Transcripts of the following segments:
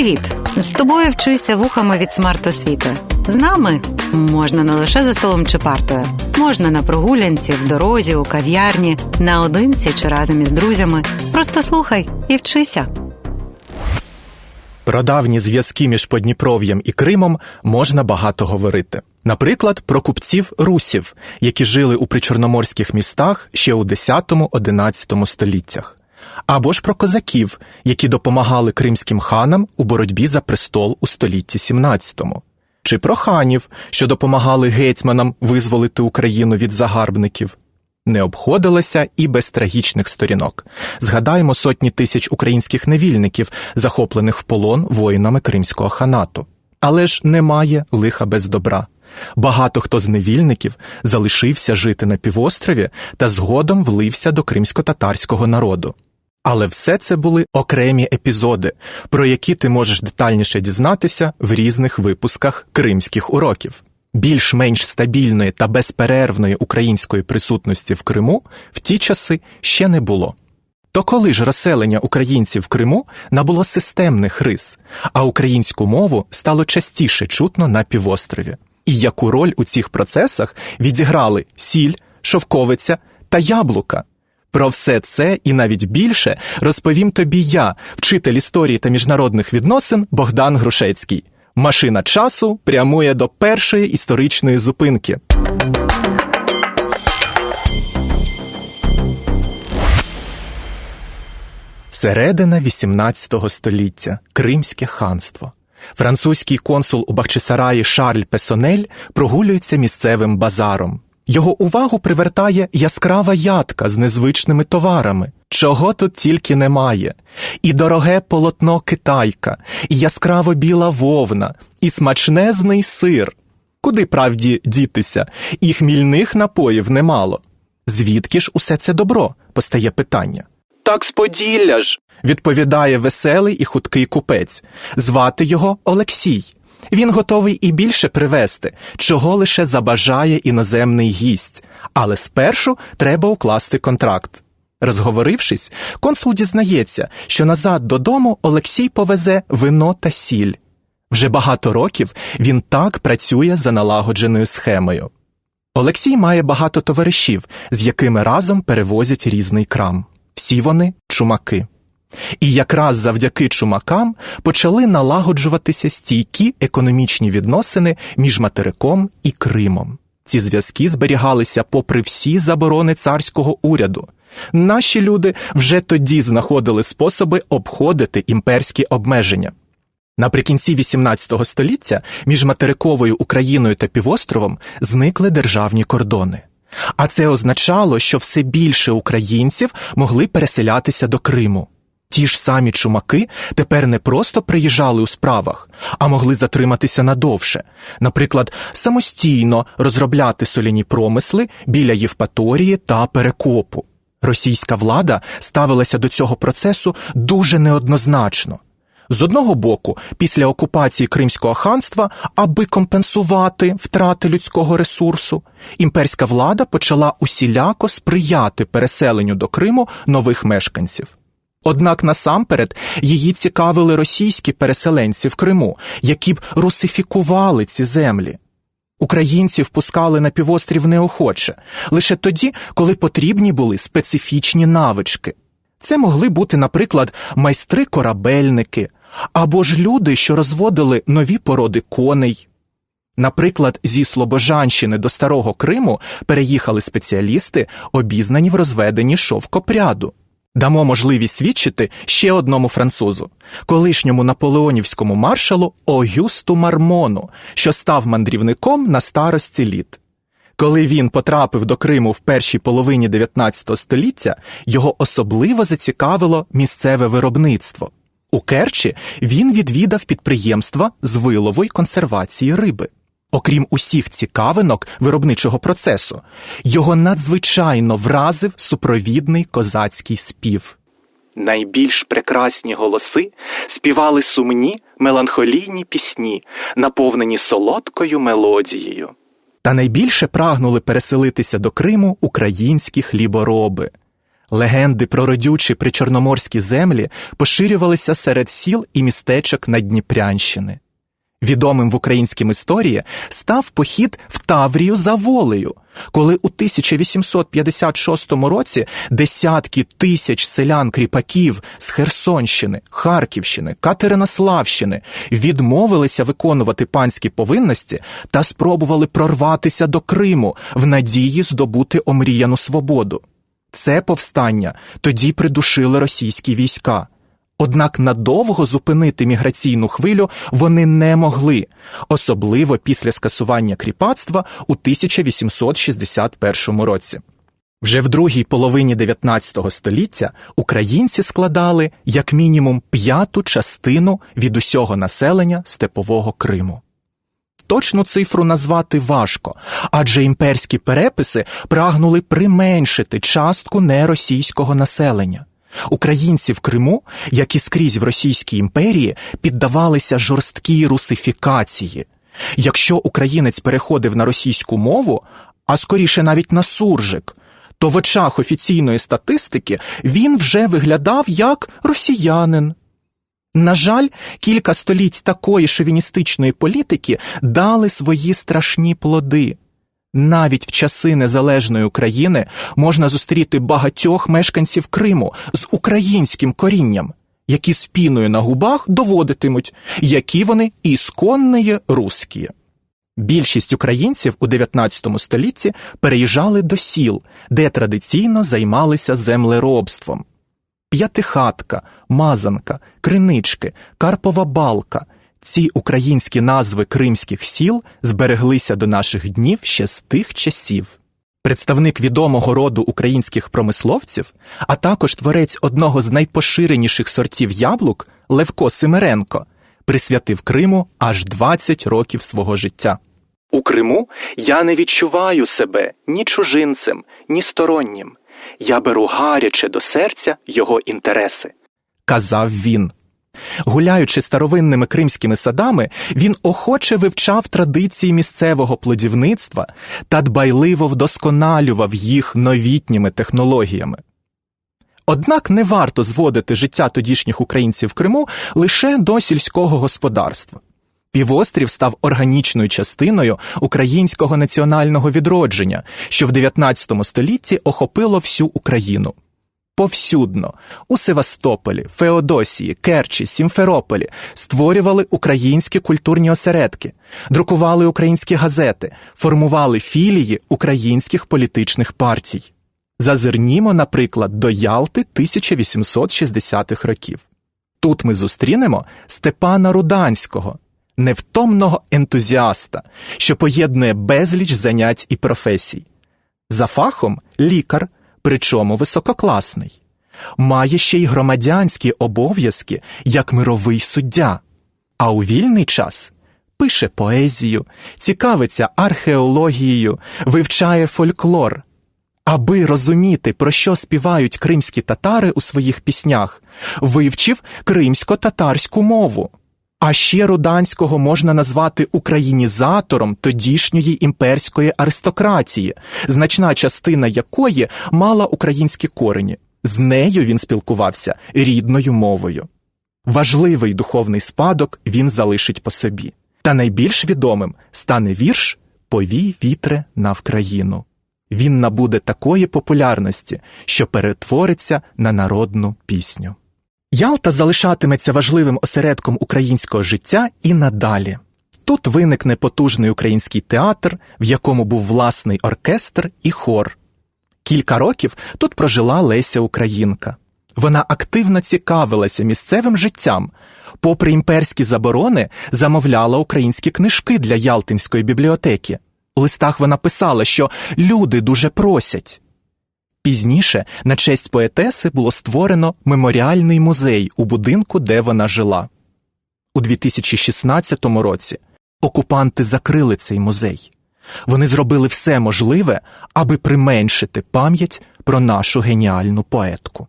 Привіт! З тобою вчуся вухами від смарт-освіти. З нами можна не лише за столом чи партою, можна на прогулянці, в дорозі, у кав'ярні, наодинці чи разом із друзями. Просто слухай і вчися. Про давні зв'язки між Подніпров'ям і Кримом можна багато говорити. Наприклад, про купців русів, які жили у причорноморських містах ще у 10-11 століттях, або ж про козаків, які допомагали кримським ханам у боротьбі за престол у столітті 17 чи про ханів, що допомагали гетьманам визволити Україну від загарбників. Не обходилося і без трагічних сторінок. Згадаємо сотні тисяч українських невільників, захоплених в полон воїнами Кримського ханату. Але ж немає лиха без добра. Багато хто з невільників залишився жити на півострові та згодом влився до кримсько-татарського народу. Але все це були окремі епізоди, про які ти можеш детальніше дізнатися в різних випусках кримських уроків. Більш-менш стабільної та безперервної української присутності в Криму в ті часи ще не було. То коли ж розселення українців в Криму набуло системних рис, а українську мову стало частіше чутно на півострові, і яку роль у цих процесах відіграли сіль, шовковиця та яблука? Про все це і навіть більше розповім тобі я, вчитель історії та міжнародних відносин Богдан Грушецький. Машина часу прямує до першої історичної зупинки. Середина XVIII століття Кримське ханство. Французький консул у Бахчисараї Шарль Песонель прогулюється місцевим базаром. Його увагу привертає яскрава ядка з незвичними товарами, чого тут тільки немає. І дороге полотно китайка, і яскраво біла вовна, і смачнезний сир. Куди правді дітися, і хмільних напоїв немало. Звідки ж усе це добро? постає питання. Так з Поділля ж, відповідає веселий і хуткий купець. Звати його Олексій. Він готовий і більше привезти, чого лише забажає іноземний гість, але спершу треба укласти контракт. Розговорившись, консул дізнається, що назад додому Олексій повезе вино та сіль. Вже багато років він так працює за налагодженою схемою. Олексій має багато товаришів, з якими разом перевозять різний крам. Всі вони чумаки. І якраз завдяки чумакам почали налагоджуватися стійкі економічні відносини між материком і Кримом. Ці зв'язки зберігалися попри всі заборони царського уряду. Наші люди вже тоді знаходили способи обходити імперські обмеження. Наприкінці XVIII століття між материковою Україною та півостровом зникли державні кордони. А це означало, що все більше українців могли переселятися до Криму. Ті ж самі чумаки тепер не просто приїжджали у справах, а могли затриматися надовше, наприклад, самостійно розробляти соляні промисли біля Євпаторії та Перекопу. Російська влада ставилася до цього процесу дуже неоднозначно. З одного боку, після окупації Кримського ханства, аби компенсувати втрати людського ресурсу, імперська влада почала усіляко сприяти переселенню до Криму нових мешканців. Однак насамперед її цікавили російські переселенці в Криму, які б русифікували ці землі. Українці впускали на півострів неохоче, лише тоді, коли потрібні були специфічні навички. Це могли бути, наприклад, майстри-корабельники або ж люди, що розводили нові породи коней. Наприклад, зі Слобожанщини до Старого Криму переїхали спеціалісти, обізнані в розведенні шовкопряду. Дамо можливість свідчити ще одному французу, колишньому наполеонівському маршалу Огюсту Мармону, що став мандрівником на старості літ. Коли він потрапив до Криму в першій половині 19 століття, його особливо зацікавило місцеве виробництво. У Керчі він відвідав підприємства з вилову й консервації риби. Окрім усіх цікавинок виробничого процесу, його надзвичайно вразив супровідний козацький спів. Найбільш прекрасні голоси співали сумні меланхолійні пісні, наповнені солодкою мелодією. Та найбільше прагнули переселитися до Криму українські хлібороби. Легенди про родючі причорноморські землі поширювалися серед сіл і містечок Надніпрянщини. Відомим в українській історії став похід в Таврію за волею, коли у 1856 році десятки тисяч селян-кріпаків з Херсонщини, Харківщини, Катеринославщини відмовилися виконувати панські повинності та спробували прорватися до Криму в надії здобути омріяну свободу. Це повстання тоді придушили російські війська. Однак надовго зупинити міграційну хвилю вони не могли, особливо після скасування кріпацтва у 1861 році. Вже в другій половині 19 століття українці складали як мінімум п'яту частину від усього населення степового Криму. Точну цифру назвати важко, адже імперські переписи прагнули применшити частку неросійського населення. Українці в Криму, як і скрізь в Російській імперії, піддавалися жорсткій русифікації. Якщо українець переходив на російську мову, а скоріше навіть на суржик, то в очах офіційної статистики він вже виглядав як росіянин. На жаль, кілька століть такої шовіністичної політики дали свої страшні плоди. Навіть в часи незалежної України можна зустріти багатьох мешканців Криму з українським корінням, які з піною на губах доводитимуть, які вони ісконні русські. Більшість українців у 19 столітті переїжджали до сіл, де традиційно займалися землеробством. П'ятихатка, Мазанка, Кринички, Карпова Балка. Ці українські назви кримських сіл збереглися до наших днів ще з тих часів. Представник відомого роду українських промисловців, а також творець одного з найпоширеніших сортів яблук Левко Симиренко, присвятив Криму аж 20 років свого життя. У Криму я не відчуваю себе ні чужинцем, ні стороннім. Я беру гаряче до серця його інтереси, казав він. Гуляючи старовинними кримськими садами, він охоче вивчав традиції місцевого плодівництва та дбайливо вдосконалював їх новітніми технологіями. Однак не варто зводити життя тодішніх українців в Криму лише до сільського господарства. Півострів став органічною частиною українського національного відродження, що в 19 столітті охопило всю Україну. Повсюдно у Севастополі, Феодосії, Керчі, Сімферополі створювали українські культурні осередки, друкували українські газети, формували філії українських політичних партій. Зазирнімо, наприклад, до Ялти 1860-х років. Тут ми зустрінемо Степана Руданського, невтомного ентузіаста, що поєднує безліч занять і професій. За фахом лікар, причому висококласний, має ще й громадянські обов'язки як мировий суддя, а у вільний час пише поезію, цікавиться археологією, вивчає фольклор. Аби розуміти, про що співають кримські татари у своїх піснях, вивчив кримсько-татарську мову. А ще Руданського можна назвати українізатором тодішньої імперської аристократії, значна частина якої мала українські корені. З нею він спілкувався рідною мовою. Важливий духовний спадок він залишить по собі. Та найбільш відомим стане вірш Повій вітре на Вкраїну. Він набуде такої популярності, що перетвориться на народну пісню. Ялта залишатиметься важливим осередком українського життя і надалі. Тут виникне потужний український театр, в якому був власний оркестр і хор. Кілька років тут прожила Леся Українка. Вона активно цікавилася місцевим життям. Попри імперські заборони, замовляла українські книжки для Ялтинської бібліотеки. У листах вона писала, що люди дуже просять. Пізніше на честь поетеси було створено меморіальний музей у будинку, де вона жила. У 2016 році окупанти закрили цей музей. Вони зробили все можливе, аби применшити пам'ять про нашу геніальну поетку.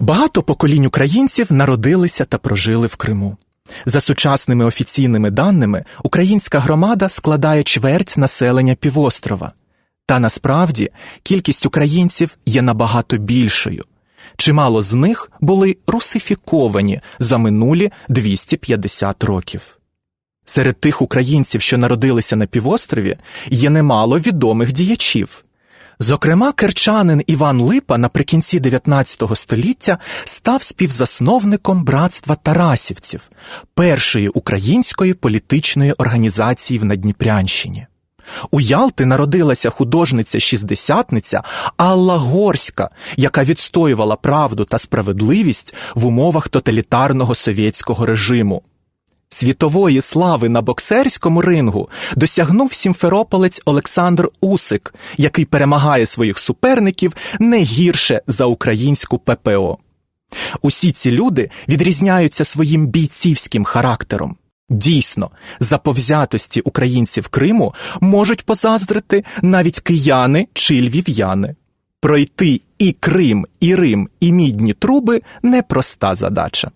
Багато поколінь українців народилися та прожили в Криму. За сучасними офіційними даними, українська громада складає чверть населення півострова. Та насправді кількість українців є набагато більшою. Чимало з них були русифіковані за минулі 250 років. Серед тих українців, що народилися на півострові, є немало відомих діячів. Зокрема, керчанин Іван Липа наприкінці 19 століття став співзасновником братства Тарасівців, першої української політичної організації в Надніпрянщині. У Ялти народилася художниця-шістдесятниця Алла Горська, яка відстоювала правду та справедливість в умовах тоталітарного совєтського режиму. Світової слави на боксерському рингу досягнув сімферополець Олександр Усик, який перемагає своїх суперників не гірше за українську ППО. Усі ці люди відрізняються своїм бійцівським характером. Дійсно, заповзятості українців Криму можуть позаздрити навіть кияни чи львів'яни. Пройти і Крим, і Рим, і мідні труби непроста задача.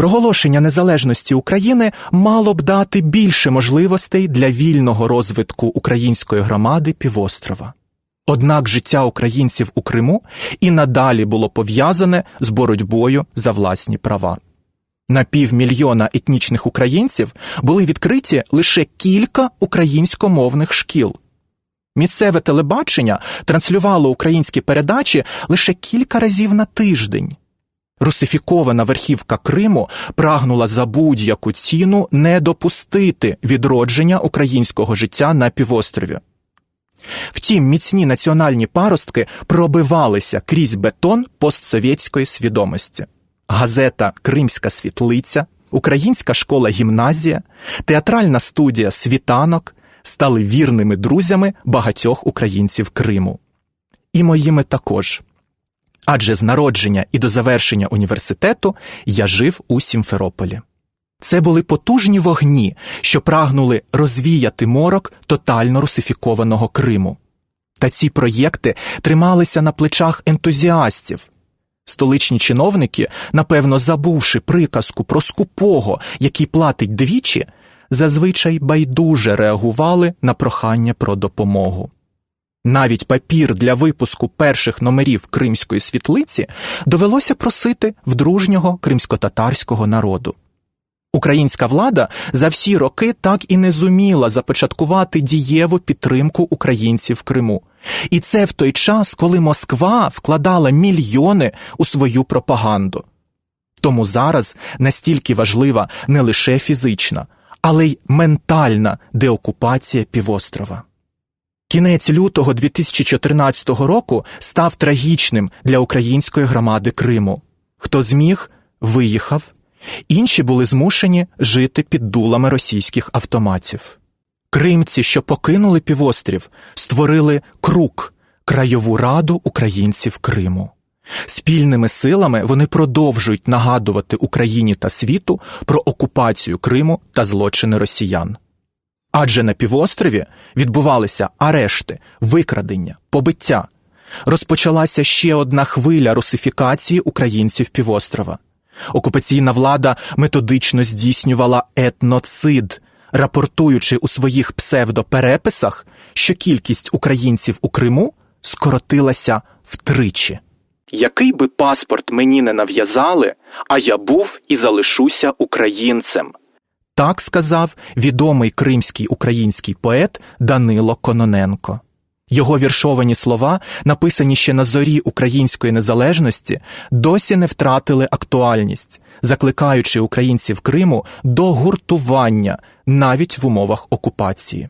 Проголошення незалежності України мало б дати більше можливостей для вільного розвитку української громади півострова. Однак життя українців у Криму і надалі було пов'язане з боротьбою за власні права. На півмільйона етнічних українців були відкриті лише кілька українськомовних шкіл. Місцеве телебачення транслювало українські передачі лише кілька разів на тиждень. Русифікована верхівка Криму прагнула за будь-яку ціну не допустити відродження українського життя на півострові. Втім, міцні національні паростки пробивалися крізь бетон постсовєтської свідомості. Газета Кримська світлиця, Українська школа гімназія, театральна студія Світанок стали вірними друзями багатьох українців Криму. І моїми також адже з народження і до завершення університету я жив у Сімферополі. Це були потужні вогні, що прагнули розвіяти морок тотально русифікованого Криму. Та ці проєкти трималися на плечах ентузіастів. Столичні чиновники, напевно, забувши приказку про скупого, який платить двічі, зазвичай байдуже реагували на прохання про допомогу. Навіть папір для випуску перших номерів кримської світлиці довелося просити в дружнього кримсько-татарського народу. Українська влада за всі роки так і не зуміла започаткувати дієву підтримку українців в Криму. І це в той час, коли Москва вкладала мільйони у свою пропаганду. Тому зараз настільки важлива не лише фізична, але й ментальна деокупація півострова. Кінець лютого 2014 року став трагічним для української громади Криму. Хто зміг, виїхав, інші були змушені жити під дулами російських автоматів. Кримці, що покинули півострів, створили крук краєву раду українців Криму. Спільними силами вони продовжують нагадувати Україні та світу про окупацію Криму та злочини росіян. Адже на півострові відбувалися арешти, викрадення, побиття. Розпочалася ще одна хвиля русифікації українців півострова. Окупаційна влада методично здійснювала етноцид, рапортуючи у своїх псевдопереписах, що кількість українців у Криму скоротилася втричі. Який би паспорт мені не нав'язали, а я був і залишуся українцем. Так сказав відомий кримський український поет Данило Кононенко. Його віршовані слова, написані ще на зорі української незалежності, досі не втратили актуальність, закликаючи українців Криму до гуртування навіть в умовах окупації.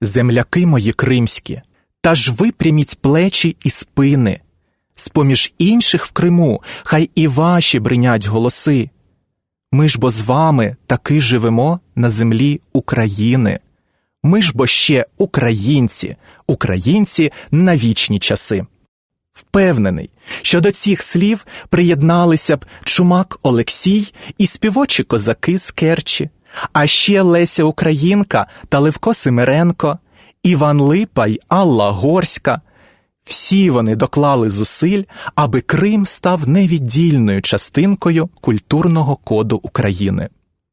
Земляки мої кримські, та ж випряміть плечі і спини. З поміж інших в Криму, хай і ваші бринять голоси. Ми ж бо з вами таки живемо на землі України. Ми ж бо ще українці, українці на вічні часи. Впевнений, що до цих слів приєдналися б чумак Олексій і співочі козаки з Керчі, а ще Леся Українка та Левко Семиренко, Іван Липа й Алла Горська. Всі вони доклали зусиль, аби Крим став невіддільною частинкою культурного коду України.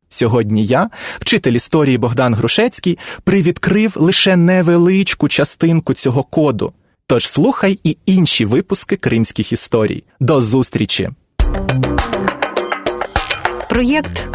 Сьогодні я, вчитель історії Богдан Грушецький, привідкрив лише невеличку частинку цього коду. Тож слухай і інші випуски кримських історій. До зустрічі! Проєкт